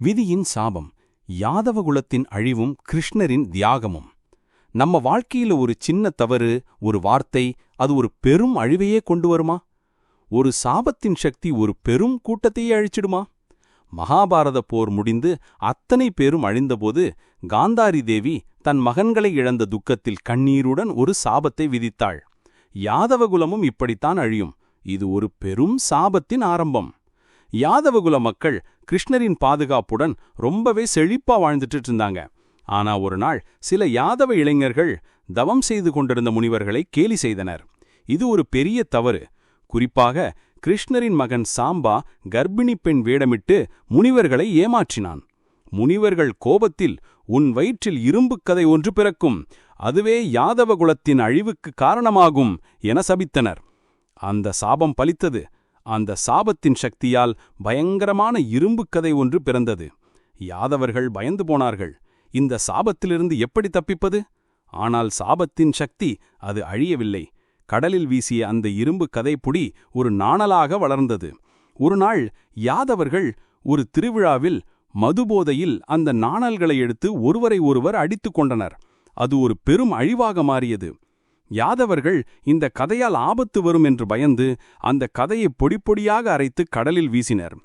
விதியின் சாபம் யாதவகுலத்தின் அழிவும் கிருஷ்ணரின் தியாகமும். நம்ம வாழ்க்கையில ஒரு சின்ன தவறு ஒரு வார்த்தை அது ஒரு பெரும் அழிவையே கொண்டு வருமா? ஒரு சாபத்தின் சக்தி ஒரு பெரும் கூட்டத்தையே அழிச்சிடுமா? மகாபாரத போர் முடிந்து அத்தனை பேரும் அழிந்தபோது காந்தாரி தேவி தன் மகன்களை இழந்த துக்கத்தில் கண்ணீருடன் ஒரு சாபத்தை விதித்தாள். யாதவகுலமும் இப்படித்தான் அழியும். இது ஒரு பெரும் சாபத்தின் ஆரம்பம். யாதவகுல மக்கள் கிருஷ்ணரின் பாதுகாப்புடன் ரொம்பவே செழிப்பா வாழ்ந்துட்டு இருந்தாங்க ஆனா ஒரு நாள் சில யாதவ இளைஞர்கள் தவம் செய்து கொண்டிருந்த முனிவர்களை கேலி செய்தனர். இது ஒரு பெரிய தவறு. குறிப்பாக கிருஷ்ணரின் மகன் சாம்பா கர்ப்பிணி பெண் வேடமிட்டு முனிவர்களை ஏமாற்றினான். முனிவர்கள் கோபத்தில் உன் வயிற்றில் இரும்புக் கதை ஒன்று பிறக்கும். அதுவே யாதவ குலத்தின் அழிவுக்கு காரணமாகும் என சபித்தனர். அந்த சாபம் பலித்தது அந்த சாபத்தின் சக்தியால் பயங்கரமான இரும்புக் கதை ஒன்று பிறந்தது. யாதவர்கள் பயந்து போனார்கள். இந்த சாபத்திலிருந்து எப்படி தப்பிப்பது? ஆனால் சாபத்தின் சக்தி அது அழியவில்லை. கடலில் வீசிய அந்த இரும்பு கதைப்புடி ஒரு நாணலாக வளர்ந்தது. ஒரு நாள் யாதவர்கள் ஒரு திருவிழாவில் மதுபோதையில் அந்த நாணல்களை எடுத்து ஒருவரை ஒருவர் அடித்துக் கொண்டனர். அது ஒரு பெரும் அழிவாக மாறியது. யாதவர்கள் இந்த கதையால் ஆபத்து வரும் என்று பயந்து அந்த கதையை பொடிப்பொடியாக அரைத்து கடலில் வீசினர்.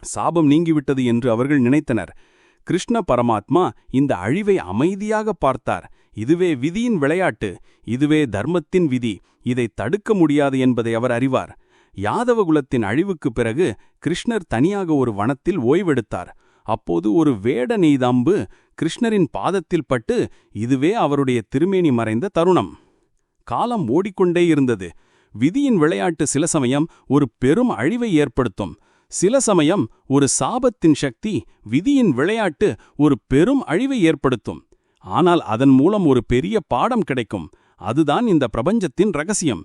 சாபம் நீங்கிவிட்டது என்று அவர்கள் நினைத்தனர். கிருஷ்ண பரமாத்மா இந்த அழிவை அமைதியாக பார்த்தார். இதுவே விதியின் விளையாட்டு இதுவே தர்மத்தின் விதி இதை தடுக்க முடியாது என்பதை அவர் அறிவார். யாதவகுலத்தின் அழிவுக்குப் பிறகு கிருஷ்ணர் தனியாக ஒரு வனத்தில் ஓய்வெடுத்தார். அப்போது ஒரு வேட நெய்தம்பு கிருஷ்ணரின் பாதத்தில் பட்டு இதுவே அவருடைய திருமேனி மறைந்த தருணம். காலம் ஓடிக்கொண்டே இருந்தது. விதியின் விளையாட்டு சில சமயம் ஒரு பெரும் அழிவை ஏற்படுத்தும். சில சமயம் ஒரு சாபத்தின் சக்தி விதியின் விளையாட்டு ஒரு பெரும் அழிவை ஏற்படுத்தும். ஆனால் அதன் மூலம் ஒரு பெரிய பாடம் கிடைக்கும். அதுதான் இந்த பிரபஞ்சத்தின் ரகசியம்.